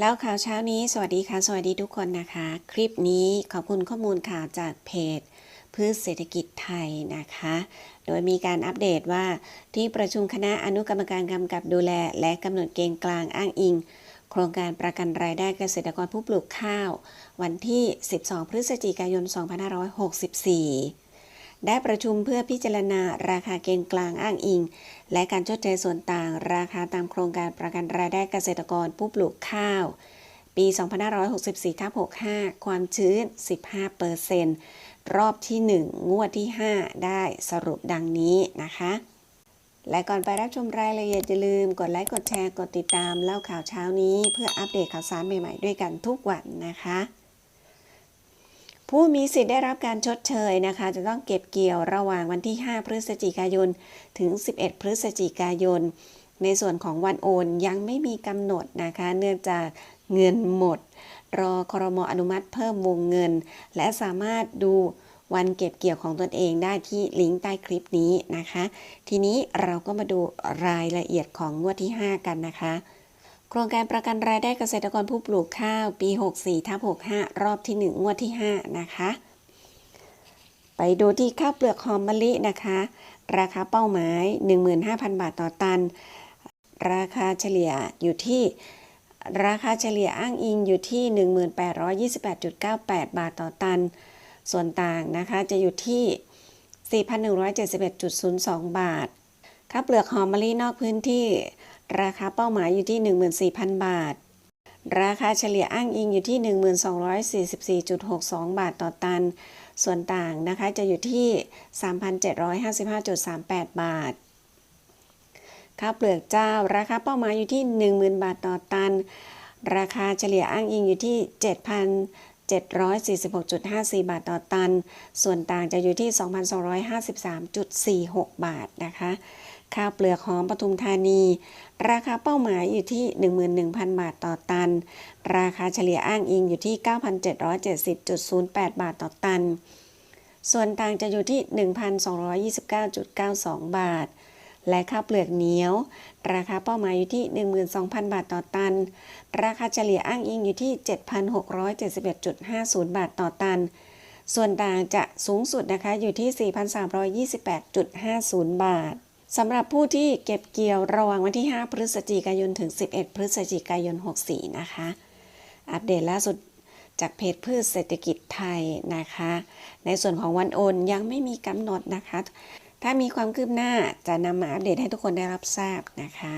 แล้วข่าวเช้านี้ สวัสดีค่ะ สวัสดีทุกคนนะคะ คลิปนี้ขอบคุณข้อมูลข่าวจากเพจพืชเศรษฐกิจไทยนะคะ โดยมีการอัปเดตว่าที่ประชุมคณะอนุกรรมการกำกับดูแล และกำหนดเกณฑ์กลางอ้างอิง โครงการประกันรายได้เกษตรกรผู้ปลูกข้าว วันที่ 12 พฤศจิกายน 2564 ได้ประชุมเพื่อพิจารณาราคาเกณฑ์กลางอ้างอิง และการชดเชยส่วนต่าง ราคาตามโครงการประกันรายได้เกษตรกรผู้ปลูกข้าว ปี 2564ทับ65 ความชื้น 15เปอร์เซนรอบที่ 1 งวดที่ 5 ได้สรุปดังนี้นะคะ และก่อนไปรับชมรายละเอียดอย่าลืม กดไลค์กดแชร์กดติดตามเล่าข่าวเช้านี้ เพื่ออัปเดตข่าวสารใหม่ๆด้วยกันทุกวันนะคะ ผู้มีสิทธิ์ได้รับการชดเชยนะคะ จะต้องเก็บเกี่ยวระหว่างวันที่ 5 พฤศจิกายน ถึง 11 พฤศจิกายน ในส่วนของวันโอนยังไม่มีกำหนดนะคะ เนื่องจากเงินหมด รอครมอนุมัติเพิ่มวงเงิน และสามารถดูวันเก็บเกี่ยวของตนเองได้ที่ลิงก์ใต้คลิปนี้นะคะ ทีนี้เราก็มาดูรายละเอียดของงวดที่ 5 กันนะคะ โครงการประกันรายได้เกษตรกรผู้ปลูกข้าวปี 64ทับ65 รอบที่ 1 งวดที่ 5 นะคะ ไปดูที่ข้าวเปลือกหอมมะลินะคะ ราคาเป้าหมาย 15,000 บาทต่อตัน ราคาเฉลี่ยอยู่ที่ราคาเฉลี่ยอ้างอิงอยู่ที่ 1828.98 บาทต่อตัน ส่วนต่างนะคะจะอยู่ที่ 4,171.02 บาท ข้าวเปลือกหอมมะลินอกพื้นที่ ราคาเป้าหมายอยู่ที่ 14,000 บาท ราคาเฉลี่ยอ้างอิงอยู่ที่ 1244.62 บาทต่อตัน ส่วนต่างนะคะจะอยู่ที่ 3,755.38 บาท ข้าวเปลือกเจ้า ราคาเป้าหมายอยู่ที่ 10,000 บาทต่อตัน ราคาเฉลี่ยอ้างอิงอยู่ที่ 746.54 บาทต่อตัน ส่วนต่างจะอยู่ที่ 2,253.46 บาทนะคะ ข้าวเปลือกหอมปทุมธานี ราคาเป้าหมายอยู่ที่ 11,000 บาทต่อตัน ราคาเฉลี่ยอ้างอิงอยู่ที่ 9,770.08 บาทต่อตัน ส่วนต่างจะอยู่ที่ 1,229.92 บาท และข้าวเปลือกเหนียว ราคาเป้าหมายอยู่ที่ 12,000 บาทต่อตัน ราคาเฉลี่ยอ้างอิงอยู่ที่ 7,671.50 บาทต่อตัน ส่วนต่างจะสูงสุดนะคะอยู่ที่ 4,328.50 บาทสำหรับผู้ที่เก็บเกี่ยวระหว่างวันที่ 5 พฤศจิกายนถึง 11 พฤศจิกายน 64 นะคะ อัปเดตล่าสุดจากเพจพืชเศรษฐกิจไทยนะคะ ในส่วนของวันโอนยังไม่มีกำหนดนะคะ ถ้ามีความคืบหน้าจะนำมาอัปเดตให้ทุกคนได้รับทราบนะคะ